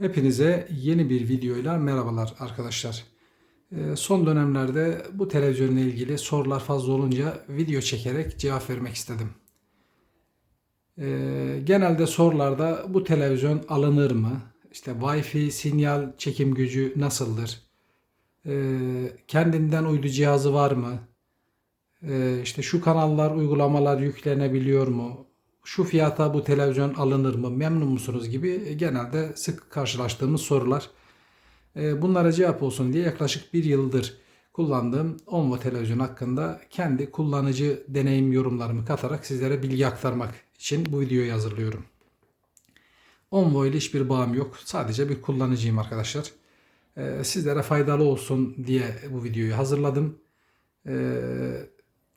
Hepinize yeni bir videoyla merhabalar arkadaşlar. Ee, Son dönemlerde bu televizyonla ilgili sorular fazla olunca video çekerek cevap vermek istedim. Ee, Genelde sorularda bu televizyon alınır mı? İşte Wi-Fi sinyal çekim gücü nasıldır? Ee, Kendinden uydu cihazı var mı? İşte şu kanallar, uygulamalar yüklenebiliyor mu? Şu fiyata bu televizyon alınır mı? Memnun musunuz gibi genelde sık karşılaştığımız sorular. Ee, Bunlara cevap olsun diye yaklaşık bir yıldır kullandığım Onvo televizyon hakkında kendi kullanıcı deneyim yorumlarımı katarak sizlere bilgi aktarmak için bu videoyu hazırlıyorum. Onvo ile hiçbir bağım yok. Sadece bir kullanıcıyım arkadaşlar. Ee, Sizlere faydalı olsun diye bu videoyu hazırladım.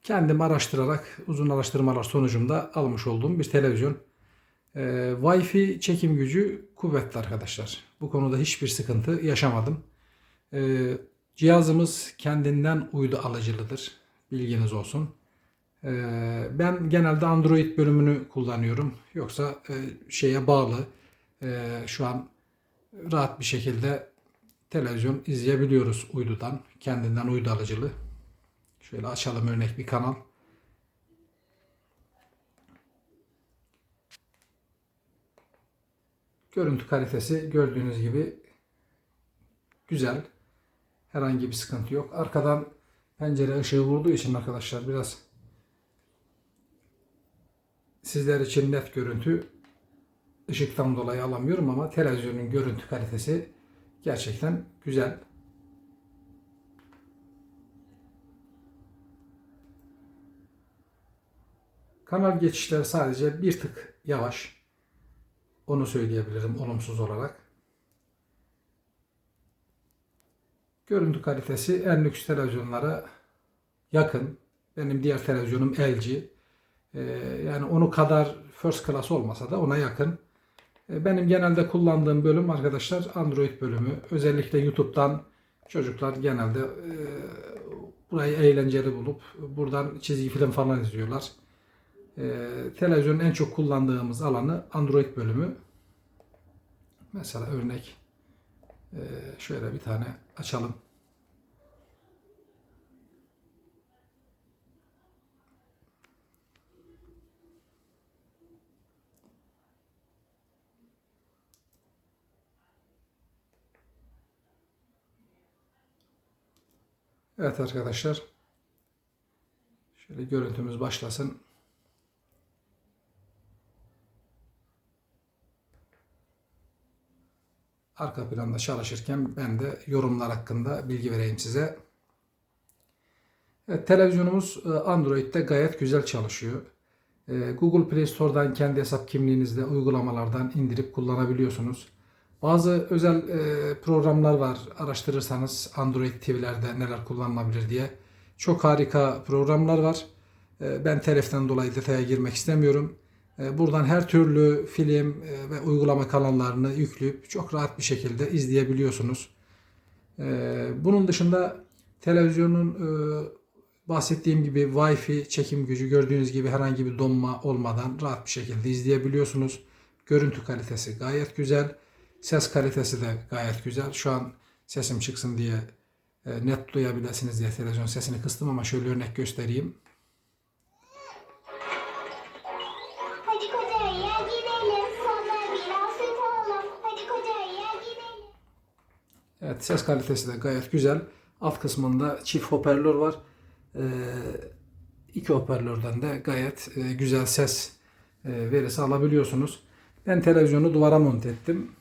Kendim araştırarak uzun araştırmalar sonucunda almış olduğum bir televizyon. Ee, Wi-Fi çekim gücü kuvvetli arkadaşlar. Bu konuda hiçbir sıkıntı yaşamadım. Ee, cihazımız kendinden uydu alıcılıdır. Bilginiz olsun. Ee, ben genelde Android bölümünü kullanıyorum. Yoksa e, şeye bağlı. e, şu an rahat bir şekilde televizyon izleyebiliyoruz uydudan. Kendinden uydu alıcılı. Şöyle açalım örnek bir kanal. Görüntü kalitesi gördüğünüz gibi güzel. Herhangi bir sıkıntı yok. Arkadan pencere ışığı vurduğu için arkadaşlar biraz sizler için net görüntü ışıktan dolayı alamıyorum ama televizyonun görüntü kalitesi gerçekten güzel. Kanal geçişleri sadece bir tık yavaş. Onu söyleyebilirim olumsuz olarak. Görüntü kalitesi en lüks televizyonlara yakın. Benim diğer televizyonum LG. Ee, yani onu kadar first class olmasa da ona yakın. Ee, benim genelde kullandığım bölüm arkadaşlar Android bölümü. Özellikle YouTube'dan çocuklar genelde e, burayı eğlenceli bulup buradan çizgi film falan izliyorlar. Ee, televizyonun en çok kullandığımız alanı Android bölümü. Mesela örnek e, şöyle bir tane açalım. Evet arkadaşlar. Şöyle görüntümüz başlasın. Arka planda çalışırken ben de yorumlar hakkında bilgi vereyim size. Evet, televizyonumuz e, Android'de gayet güzel çalışıyor. E, Google Play Store'dan kendi hesap kimliğinizle uygulamalardan indirip kullanabiliyorsunuz. Bazı özel e, programlar var. Araştırırsanız Android TV'lerde neler kullanılabilir diye. Çok harika programlar var. Ben teleften dolayı detaya girmek istemiyorum. E, buradan her türlü film e, ve uygulama kanallarını yükleyip çok rahat bir şekilde izleyebiliyorsunuz. E, bunun dışında televizyonun bahsettiğim gibi Wi-Fi çekim gücü gördüğünüz gibi herhangi bir donma olmadan rahat bir şekilde izleyebiliyorsunuz. Görüntü kalitesi gayet güzel. Ses kalitesi de gayet güzel. Şu an sesim çıksın diye net duyabilirsiniz diye televizyon sesini kıstım ama şöyle örnek göstereyim. Evet ses kalitesi de gayet güzel. Alt kısmında çift hoparlör var. Ee, iki hoparlörden de gayet e, güzel ses e, verisi alabiliyorsunuz. Ben televizyonu duvara monte ettim.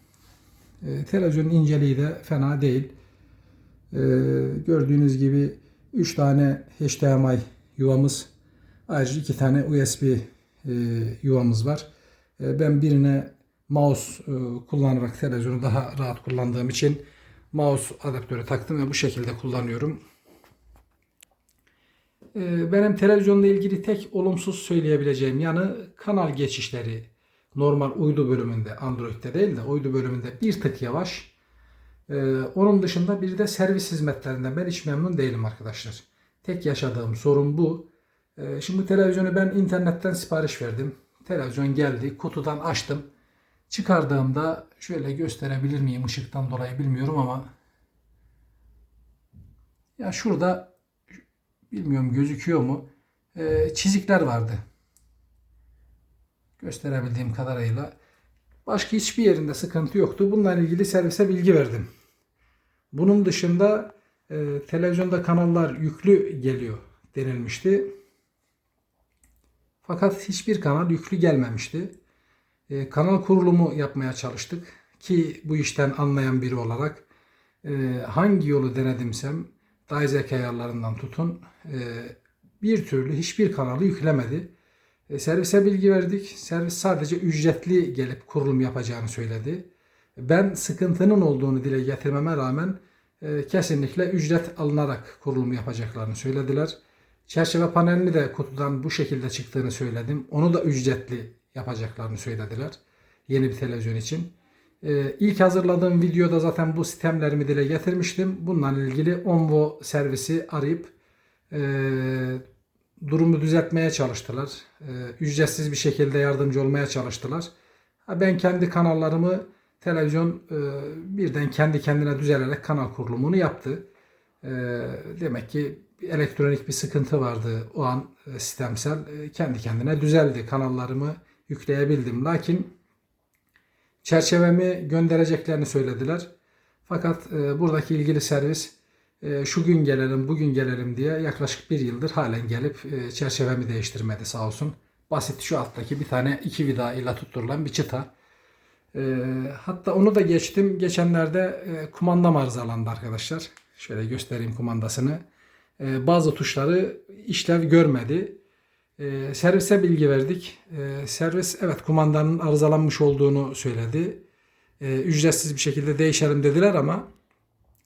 E, televizyonun inceliği de fena değil. E, gördüğünüz gibi 3 tane HDMI yuvamız ayrıca 2 tane USB e, yuvamız var. E, ben birine mouse e, kullanarak televizyonu daha rahat kullandığım için mouse adaptörü taktım ve bu şekilde kullanıyorum. E, benim televizyonla ilgili tek olumsuz söyleyebileceğim yanı kanal geçişleri normal uydu bölümünde Android'de değil de uydu bölümünde bir tık yavaş. E, onun dışında bir de servis hizmetlerinden ben hiç memnun değilim arkadaşlar. Tek yaşadığım sorun bu. E, şimdi televizyonu ben internetten sipariş verdim. Televizyon geldi, kutudan açtım. Çıkardığımda şöyle gösterebilir miyim ışıktan dolayı bilmiyorum ama ya şurada bilmiyorum gözüküyor mu e, çizikler vardı. Gösterebildiğim kadarıyla. Başka hiçbir yerinde sıkıntı yoktu. Bununla ilgili servise bilgi verdim. Bunun dışında e, televizyonda kanallar yüklü geliyor denilmişti. Fakat hiçbir kanal yüklü gelmemişti. E, kanal kurulumu yapmaya çalıştık ki bu işten anlayan biri olarak e, hangi yolu denedimsem Dayzek ayarlarından tutun e, bir türlü hiçbir kanalı yüklemedi. E, servise bilgi verdik. Servis sadece ücretli gelip kurulum yapacağını söyledi. Ben sıkıntının olduğunu dile getirmeme rağmen kesinlikle ücret alınarak kurulum yapacaklarını söylediler. Çerçeve panelini de kutudan bu şekilde çıktığını söyledim. Onu da ücretli yapacaklarını söylediler. Yeni bir televizyon için. Ee, ilk hazırladığım videoda zaten bu sistemlerimi dile getirmiştim. Bununla ilgili Onvo servisi arayıp e, durumu düzeltmeye çalıştılar. E, ücretsiz bir şekilde yardımcı olmaya çalıştılar. Ben kendi kanallarımı televizyon e, birden kendi kendine düzelerek kanal kurulumunu yaptı. E, demek ki elektronik bir sıkıntı vardı o an e, sistemsel. E, kendi kendine düzeldi. Kanallarımı yükleyebildim. Lakin çerçevemi göndereceklerini söylediler. Fakat e, buradaki ilgili servis e, şu gün gelelim, bugün gelelim diye yaklaşık bir yıldır halen gelip e, çerçevemi değiştirmedi sağ olsun. Basit şu alttaki bir tane iki vida ile tutturulan bir çıta. E, hatta onu da geçtim. Geçenlerde e, kumandam arızalandı arkadaşlar. Şöyle göstereyim kumandasını. E, bazı tuşları işlev görmedi. E, servise bilgi verdik. E, servis evet kumandanın arızalanmış olduğunu söyledi. E, ücretsiz bir şekilde değişelim dediler ama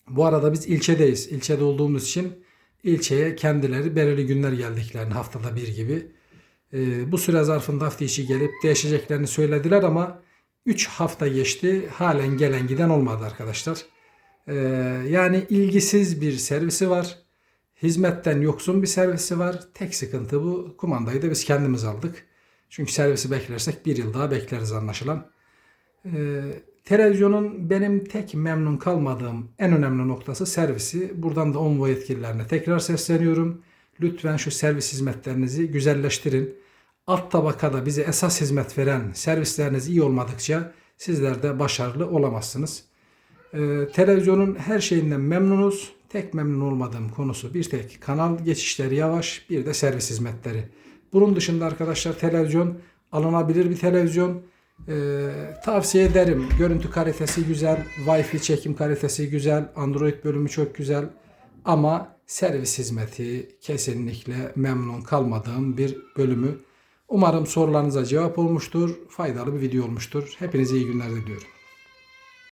bu arada biz ilçedeyiz. İlçede olduğumuz için ilçeye kendileri belirli günler geldiklerini haftada bir gibi. e, bu süre zarfında hafta içi gelip değişeceklerini söylediler ama 3 hafta geçti. Halen gelen giden olmadı arkadaşlar. E, yani ilgisiz bir servisi var. Hizmetten yoksun bir servisi var. Tek sıkıntı bu. Kumandayı da biz kendimiz aldık. Çünkü servisi beklersek bir yıl daha bekleriz anlaşılan. Ee, televizyonun benim tek memnun kalmadığım en önemli noktası servisi. Buradan da Onvo yetkililerine tekrar sesleniyorum. Lütfen şu servis hizmetlerinizi güzelleştirin. Alt tabakada bize esas hizmet veren servisleriniz iyi olmadıkça sizler de başarılı olamazsınız. Ee, televizyonun her şeyinden memnunuz. Tek memnun olmadığım konusu bir tek kanal geçişleri yavaş, bir de servis hizmetleri. Bunun dışında arkadaşlar televizyon alınabilir bir televizyon. Ee, tavsiye ederim. Görüntü kalitesi güzel, Wi-Fi çekim kalitesi güzel, Android bölümü çok güzel. Ama servis hizmeti kesinlikle memnun kalmadığım bir bölümü. Umarım sorularınıza cevap olmuştur, faydalı bir video olmuştur. Hepinize iyi günler diliyorum.